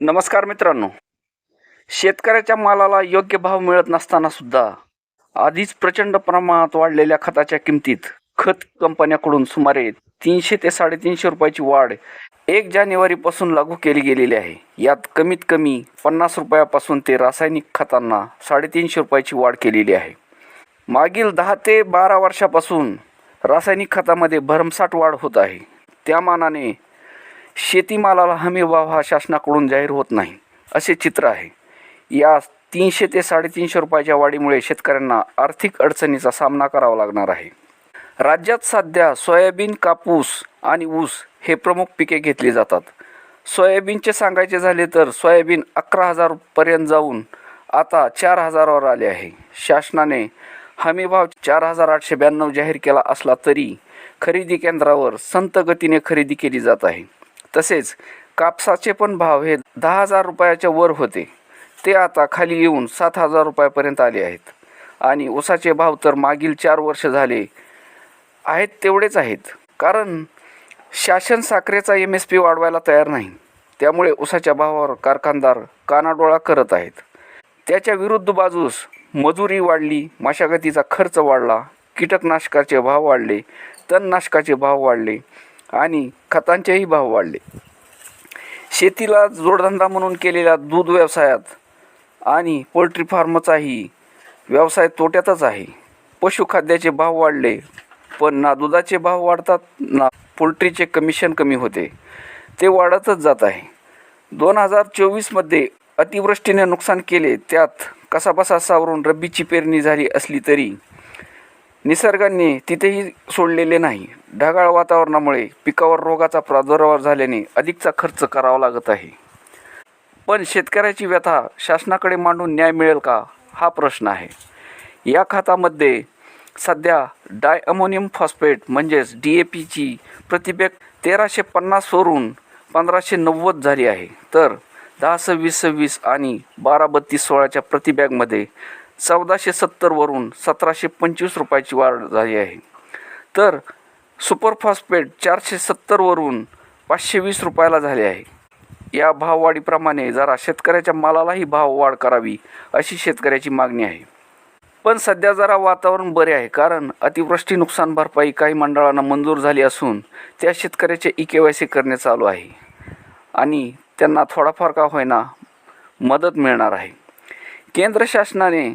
नमस्कार मित्रांनो. शेतकऱ्याच्या मालाला योग्य भाव मिळत नसताना सुद्धा आधीच प्रचंड प्रमाणात वाढलेल्या खताच्या किमतीत खत कंपन्याकडून सुमारे तीनशे ते साडेतीनशे रुपयाची वाढ एक जानेवारीपासून लागू केली गेलेली आहे. यात कमीत कमी पन्नास रुपयापासून ते रासायनिक खतांना साडेतीनशे रुपयाची वाढ केलेली आहे. मागील दहा ते बारा वर्षापासून रासायनिक खतामध्ये भरमसाठ वाढ होत आहे. त्या मानाने शेतीमालाला हमी भाव हा शासनाकडून जाहीर होत नाही असे चित्र आहे. या तीनशे ते साडेतीनशे रुपयाच्या वाढीमुळे शेतकऱ्यांना आर्थिक अडचणीचा सामना करावा लागणार आहे. राज्यात सध्या सोयाबीन कापूस आणि ऊस हे प्रमुख पिके घेतली जातात. सोयाबीनचे सांगायचे झाले तर सोयाबीन अकरा हजारपर्यंत जाऊन आता चार हजारावर आले आहे. शासनाने हमीभाव चार हजार आठशे ब्याण्णव जाहीर केला असला तरी खरेदी केंद्रावर संत गतीने खरेदी केली जात आहे. तसेच कापसाचे पण भाव हे दहा हजार रुपयाच्या वर होते. ते आता खाली येऊन सात हजार रुपयापर्यंत आले आहेत. आणि ऊसाचे भाव तर मागील चार वर्ष झाले आहेत तेवढेच आहेत. कारण शासन साखरेचा एम एस पी वाढवायला तयार नाही. त्यामुळे ऊसाच्या भावावर कारखानदार कानाडोळा करत आहेत. त्याच्या विरुद्ध बाजूस मजुरी वाढली मशागतीचा खर्च वाढला कीटकनाशकाचे भाव वाढले तणनाशकाचे भाव वाढले आणि खतांचेही भाव वाढले. शेतीला जोडधंदा म्हणून केलेल्या दूध व्यवसायात आणि पोल्ट्री फार्मचाही व्यवसाय तोट्यातच आहे. पशुखाद्याचे भाव वाढले पण ना दुधाचे भाव वाढतात ना पोल्ट्रीचे कमिशन कमी होते. ते वाढतच जात आहे. दोन हजार चोवीसमध्ये अतिवृष्टीने नुकसान केले त्यात कसाबसा सावरून रब्बीची पेरणी झाली असली तरी निसर्गाने तिथेही सोडलेले नाही. ढगाळ वातावरणामुळे पिकावर रोगाचा प्रादुर्भाव झाल्याने अधिकचा खर्च करावा लागत आहे. पण शेतकऱ्याची व्यथा शासनाकडे मांडून न्याय मिळेल का? हा प्रश्न आहे. या खात्यामध्ये सध्या डाय अमोनियम फॉस्फेट म्हणजेच डी ए पीची प्रतिबॅग तेराशे पन्नासवरून पंधराशे नव्वद झाली आहे. तर दहा सव्वीस सव्वीस आणि बारा बत्तीस सोळाच्या प्रतिबॅगमध्ये चौदाशे सत्तरवरून सतराशे पंचवीस रुपयाची वाढ झाली आहे. तर सुपरफॉस्फेट चारशे सत्तरवरून पाचशे वीस रुपयाला झाले आहे. या भाववाढीप्रमाणे जरा शेतकऱ्याच्या मालालाही भाववाढ करावी अशी शेतकऱ्याची मागणी आहे. पण सध्या जरा वातावरण बरे आहे कारण अतिवृष्टी नुकसान भरपाई काही मंडळांना मंजूर झाली असून त्या शेतकऱ्याचे ई के वाय सी करणे चालू आहे आणि त्यांना थोडाफार का होईना मदत मिळणार आहे. केंद्र शासनाने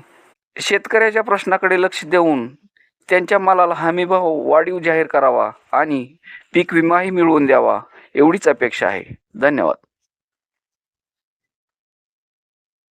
शेतकऱ्याच्या प्रश्नाकडे लक्ष देऊन त्यांच्या मालाला हमीभाव वाढीव जाहीर करावा आणि पीक विमाही मिळवून द्यावा एवढीच अपेक्षा आहे. धन्यवाद.